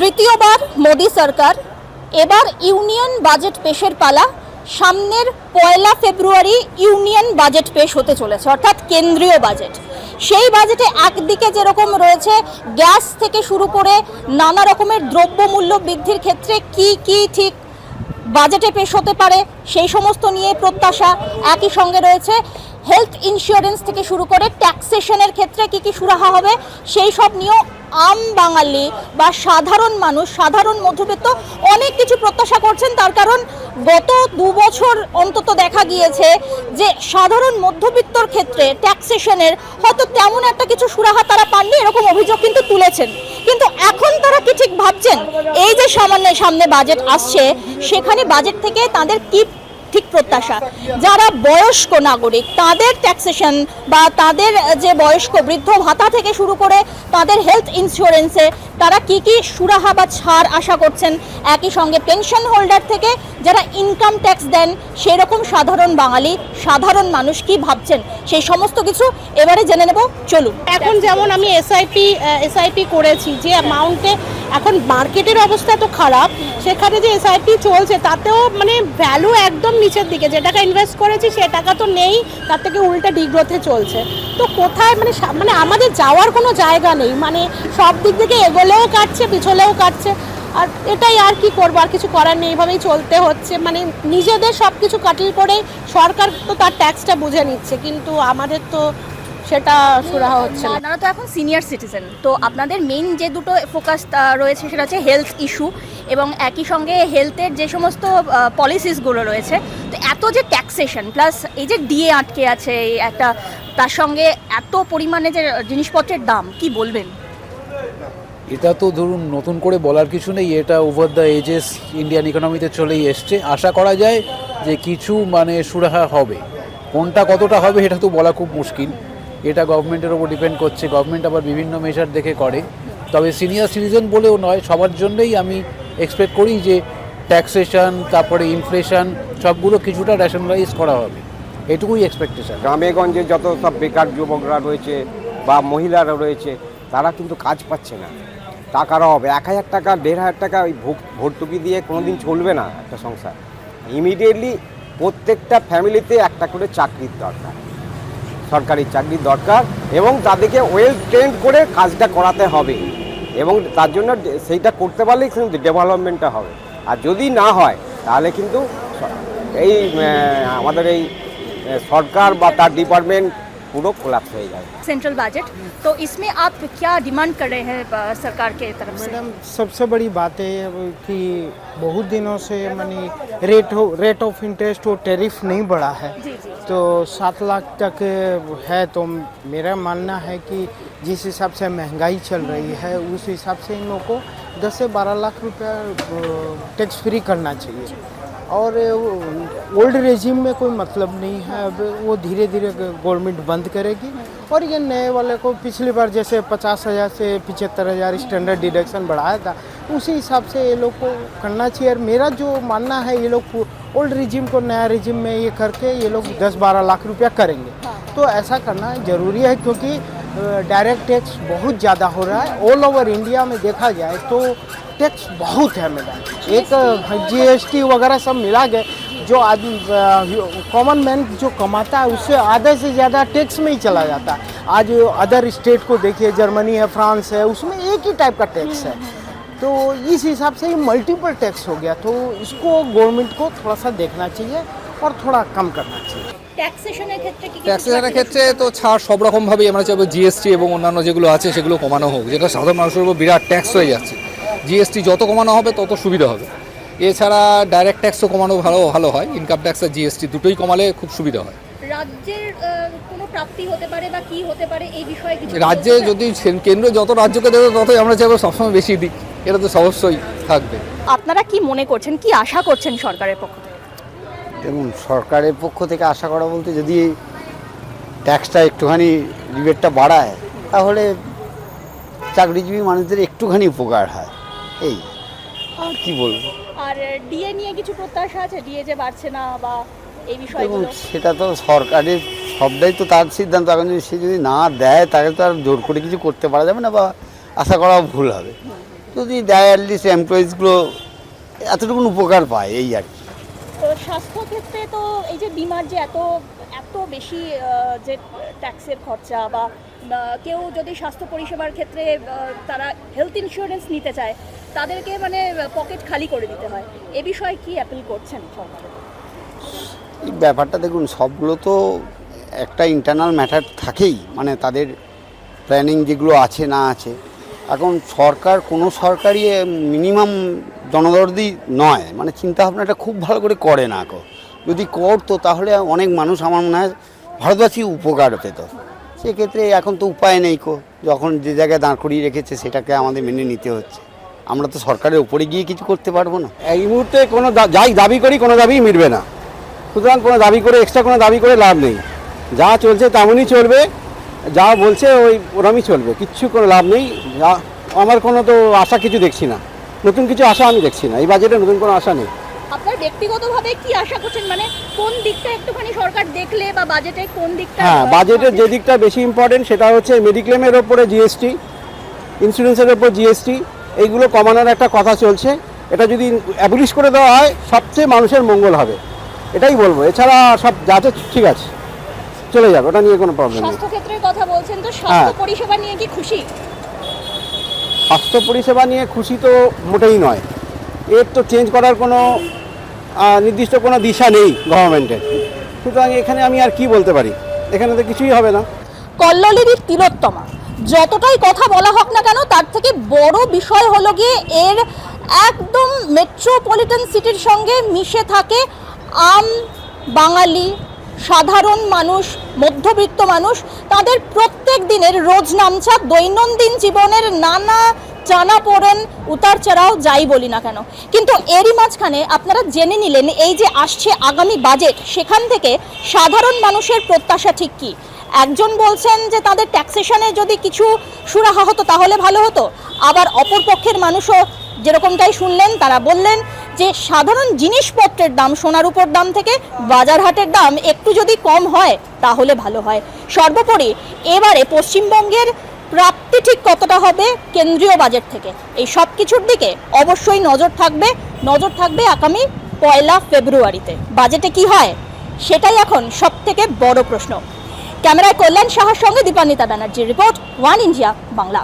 তৃতীয়বার মোদী সরকার, এবার union budget পেশের পালা, সামনের পয়লা ফেব্রুয়ারি ইউনিয়ন বাজেট পেশ হতে চলেছে, অর্থাৎ কেন্দ্রীয় বাজেট। সেই বাজেটে একদিকে যেরকম রয়েছে গ্যাস থেকে শুরু করে নানা রকমের দ্রব্যমূল্য বৃদ্ধির ক্ষেত্রে কি কি ঠিক বাজেটে পেশ হতে পারে, সেই সমস্ত নিয়ে প্রত্যাশা একই সঙ্গে রয়েছে। হেলথ ইন্স্যুরেন্স থেকে শুরু করে ট্যাক্সেশনের ক্ষেত্রে কি কি সুরাহা হবে, সেই সব নিয়েও আম বাঙালি বা সাধারণ মানুষ, সাধারণ মধ্যবিত্ত অনেক কিছু প্রত্যাশা করছেন। তার কারণ গত দু বছর অন্তত দেখা গিয়েছে যে সাধারণ মধ্যবিত্তর ক্ষেত্রে ট্যাক্সেশনের হয়তো তেমন একটা কিছু সুরাহা তারা পাননি, এরকম অভিযোগ কিন্তু তুলেছেন। কিন্তু এখন তারা কি ঠিক ভাবছেন? এই যে সামান্য সামনে বাজেট আসছে, সেখানে বাজেট থেকে তাদের কি ঠিক প্রত্যাশা। যারা বয়স্ক নাগরিক, তাদের ট্যাক্সেশন বা তাদের যে বয়স্ক বৃদ্ধ ভাতা থেকে শুরু করে তাদের হেলথ ইন্স্যুরেন্সে তারা কি কি সুরাহা বা ছাড় আশা করছেন? একই সঙ্গে পেনশন হোল্ডার থেকে যারা ইনকাম ট্যাক্স দেন, সেরকম সাধারণ বাঙালি, সাধারণ মানুষ কি ভাবছেন? সেই সমস্ত কিছু এবারে জেনে নেব। চলুন। এখন যেমন আমি এসআইপি এসআইপি করেছি, যে অ্যামাউন্টে এখন মার্কেটের অবস্থা তো খারাপ সেখানে যে এসআইপি চলছে, তাতেও মানে ভ্যালু একদম নিচের দিকে। যে টাকা ইনভেস্ট করেছি, সে টাকা তো নেই, তার থেকে উল্টে ডিগ্রোথে চলছে। তো কোথায় মানে মানে আমাদের যাওয়ার কোনো জায়গা নেই। মানে সব দিক থেকে এগোলেও কাটছে, পিছলেও কাটছে। আর এটাই আর কি করব? আর কিছু করার নেই। এইভাবেই চলতে হচ্ছে। মানে নিজেদের সব কিছু কাটিল করে সরকার তো তার ট্যাক্সটা বুঝে নিচ্ছে। কিন্তু আমাদের তো সেটা সুরাহা হচ্ছে না। আপনারা তো এখন সিনিয়র সিটিজেন তো আপনাদের মেইন যে দুটো ফোকাস রয়েছে সেটা হচ্ছে হেলথ ইস্যু এবং একই সঙ্গে হেলথের যে সমস্ত পলিসিসগুলো রয়েছে তো এত যে ট্যাক্সেশন প্লাস এই যে ডিএ আটকে আছে এই একটা তার সঙ্গে এত পরিমাণে যে জিনিসপত্রের দাম কি বলবেন? এটা তো ধরুন নতুন করে বলার কিছু নেই এটা ওভার দ্য এজেস ইন্ডিয়ান ইকোনমিতে চলেই এসছে। আশা করা যায় যে কিছু মানে সুরাহা হবে। কোনটা কতটা হবে এটা তো বলা খুব মুশকিল। এটা গভর্নমেন্টের ওপর ডিপেন্ড করছে। গভর্নমেন্ট আবার বিভিন্ন মেজার দেখে করে। তবে সিনিয়র সিটিজেন বলেও নয়, সবার জন্যই আমি এক্সপেক্ট করি যে ট্যাক্সেশন তারপরে ইনফ্লেশন সবগুলো কিছুটা রেশনালাইজ করা হবে। এটুকুই এক্সপেকটেশন গ্রামেগঞ্জে যত সব বেকার যুবকরা রয়েছে বা মহিলারা রয়েছে, তারা কিন্তু কাজ পাচ্ছে না। টাকার অভাবে। এক হাজার টাকা, দেড় হাজার টাকা ওই ভর্তুকি দিয়ে কোনো দিন চলবে না একটা সংসার। ইমিডিয়েটলি প্রত্যেকটা ফ্যামিলিতে একটা করে চাকরির দরকার। সরকারি চাকরির দরকার এবং তাদেরকে ওয়েল ট্রেন্ড করে কাজটা করাতে হবে। এবং তার জন্য সেইটা করতে পারলেই কিন্তু ডেভেলপমেন্টটা হবে। আর যদি না হয়, তাহলে কিন্তু এই আমাদের এই সরকার বা তার ডিপার্টমেন্ট पूरा कोलैप्स हो जाए सेंट्रल बजट तो इसमें आप क्या डिमांड कर रहे हैं सरकार के तरफ़ से? मैडम सबसे बड़ी बात है कि बहुत दिनों से मानी रेट हो रेट ऑफ़ इंटरेस्ट और टैरिफ नहीं बढ़ा है। जी, जी। तो सात लाख तक है तो मेरा मानना है कि जिस हिसाब से महँगाई चल रही है उस हिसाब से इन लोगों को दस से बारह लाख रुपया टैक्स फ्री करना चाहिए। और ओल्ड रेजिम में कोई मतलब नहीं है। अब वो धीरे धीरे गवर्नमेंट बंद करेगी। और ये नए वाले को पिछली बार जैसे पचास हज़ार से पिछहत्तर हज़ार स्टैंडर्ड डिडक्शन बढ़ाया था उसी हिसाब से ये लोग को करना चाहिए। और मेरा जो मानना है ये लोग ओल्ड रिजिम को नया रिजिम में ये करके ये लोग दस बारह लाख रुपया करेंगे। तो ऐसा करना ज़रूरी है क्योंकि डायरेक्ट टैक्स बहुत ज़्यादा हो रहा है। ऑल ओवर इंडिया में देखा जाए तो टैक्स बहुत है, मैडम। एक जीएसटी वगैरह सब मिला के जो आदमी कॉमन मैन जो कमाता है, उससे आधे से ज़्यादा टैक्स में ही चला जाता है। आज अदर स्टेट को देखिए जर्मनी है फ्रांस है, उसमें एक ही टाइप का टैक्स है। तो इस हिसाब से मल्टीपल टैक्स हो गया तो इसको गवर्नमेंट को थोड़ा सा देखना चाहिए और थोड़ा कम करना चाहिए। ট্যাক্সেশনের ক্ষেত্রে কি ট্যাক্সেশনের ক্ষেত্রে তো ছাড় সব রকমভাবেই আমরা চাইব জিএসটি এবং অন্যান্য যেগুলো আছে সেগুলো কমানো হোক যেটা সাধারণ মানুষের উপর বিরাট ট্যাক্স হয়ে যাচ্ছে। জিএসটি যত কমানো হবে তত সুবিধা হবে। এছাড়া ডাইরেক্ট ট্যাক্সও কমানো ভালো ভালো হয়। ইনকাম ট্যাক্স আর জিএসটি দুটোই কমালে খুব সুবিধা হয়। রাজ্যের কোনো প্রাপ্তি হতে পারে বা কি হতে পারে এই বিষয়ে কিছু রাজ্যে যদি কেন্দ্র যত রাজ্যকে দেবে ততই আমরা চাইব সবসময় বেশি দিক। এটা তো অবশ্যই থাকবে। আপনারা কি মনে করছেন কি আশা করছেন সরকারের পক্ষ থেকে? দেখুন সরকারের পক্ষ থেকে আশা করা বলতে যদি ট্যাক্সটা একটুখানি রিবেটটা বাড়ায় তাহলে চাকরিজীবী মানুষদের একটুখানি উপকার হয়। এই আর কি বলব? আর ডিএ নিয়ে কিছু প্রত্যাশা আছে? ডিএ যে বাড়ছে না বা এই এবং বিষয়গুলো সেটা তো সরকারের সবটাই তো তার সিদ্ধান্ত। এখন যদি সে যদি না দেয় তাহলে তো আর জোর করে কিছু করতে পারা যাবে না বা আশা করা ভুল হবে। যদি দেয় অ্যাটলিস্ট এমপ্লয়িজগুলো এতটুকুন উপকার পায় এই আর কি। তো স্বাস্থ্য তো এই যে বিমার যে এত এত বেশি যে ট্যাক্সের খরচা বা কেউ যদি স্বাস্থ্য পরিষেবার ক্ষেত্রে তারা হেলথ ইন্স্যুরেন্স নিতে চায়, তাদেরকে মানে পকেট খালি করে দিতে হয়। এ বিষয়ে কি অ্যাপিল করছেন সরকারের এই ব্যাপারটা দেখুন, সবগুলো তো একটা ইন্টারনাল ম্যাটার থাকেই। মানে তাদের প্ল্যানিং যেগুলো আছে না আছে। এখন সরকার, কোনো সরকারই মিনিমাম জনদর্দি নয় মানে চিন্তা ভাবনাটা খুব ভালো করে করে না কো যদি করতো তাহলে অনেক মানুষ আমার মনে হয় ভারতবাসী উপকার পেত। সেক্ষেত্রে এখন তো উপায় নেই কো যখন যে জায়গায় দাঁড় করিয়ে রেখেছে সেটাকে আমাদের মেনে নিতে হচ্ছে। আমরা তো সরকারের উপরে গিয়ে কিছু করতে পারব না। এই মুহূর্তে কোনো যাই দাবি করি কোনো দাবি মিটবে না। সুতরাং কোনো দাবি করে এক্সট্রা কোনো দাবি করে লাভ নেই। যা চলছে তেমনই চলবে। যা বলছে ওই ওরমই চলবে। কিচ্ছু কোনো লাভ নেই। আমার কোনো তো আশা কিছু দেখছি না। নতুন কিছু আশা আমি দেখছি না এই বাজেটে নতুন কোনো আশা নেই। আপনার ব্যক্তিগতভাবে কি আশা করছেন? মানে কোন দিকটা একটুখানি সরকার দেখলে বা বাজেটে কোন দিকটা হ্যাঁ বাজেটের যে দিকটা বেশি ইম্পর্টেন্ট সেটা হচ্ছে মেডিক্লেমের ওপরে জিএসটি ইন্স্যুরেন্সের ওপর জিএসটি এইগুলো কমানোর একটা কথা চলছে। এটা যদি অ্যাবলিশ করে দেওয়া হয় সবচেয়ে মানুষের মঙ্গল হবে। এটাই বলব। এছাড়া সব যা ঠিক আছে। চলে যাবে ওটা নিয়ে কোনো প্রবলেম নেই। স্বাস্থ্য ক্ষেত্রের কথা বলছেন তো স্বাস্থ্য হ্যাঁ। পরিষেবা নিয়ে কি খুশি? স্বাস্থ্য পরিষেবা নিয়ে খুশি তো মোটেই নয়। এর তো চেঞ্জ করার কোনো নির্দিষ্ট কোনো দিশা নেই গভর্নমেন্টের সুতরাং এখানে আমি আর কি বলতে পারি? এখানে তো কিছুই হবে না। কল্লোলির তিলোত্তমা। যতটাই কথা বলা হোক না কেন, তার থেকে বড় বিষয় হলো গিয়ে এর একদম মেট্রোপলিটন সিটির সঙ্গে মিশে থাকে আম বাঙালি সাধারণ মানুষ, মধ্যবিত্ত মানুষ, তাদের প্রত্যেক দিনের রোজ নামছা দৈনন্দিন জীবনের নানা চানা পড়েন উতার চড়াও যাই বলি না কেন। কিন্তু এরই মাঝখানে আপনারা জেনে নিলেন এই যে আসছে আগামী বাজেট, সেখান থেকে সাধারণ মানুষের প্রত্যাশা ঠিক কী? একজন বলছেন যে তাদের ট্যাক্সেশনে যদি কিছু সুরাহা হতো তাহলে ভালো হতো, আবার অপর পক্ষের মানুষও যেরকমটাই শুনলেন তারা বললেন যে সাধারণ জিনিসপত্রের দাম সোনার উপর দাম থেকে বাজার হাটের দাম একটু যদি কম হয়, তাহলে ভালো হয়। সর্বোপরি এবারে পশ্চিমবঙ্গের প্রাপ্তি ঠিক কতটা হবে কেন্দ্রীয় বাজেট থেকে? এই সব কিছুর দিকে অবশ্যই নজর থাকবে নজর থাকবে আগামী পয়লা ফেব্রুয়ারিতে। বাজেটে কি হয়, সেটাই এখন সব থেকে বড় প্রশ্ন। ক্যামেরায় কল্যাণ সাহার সঙ্গে দীপান্বিতা ব্যানার্জির রিপোর্ট, ওয়ান ইন্ডিয়া, বাংলা।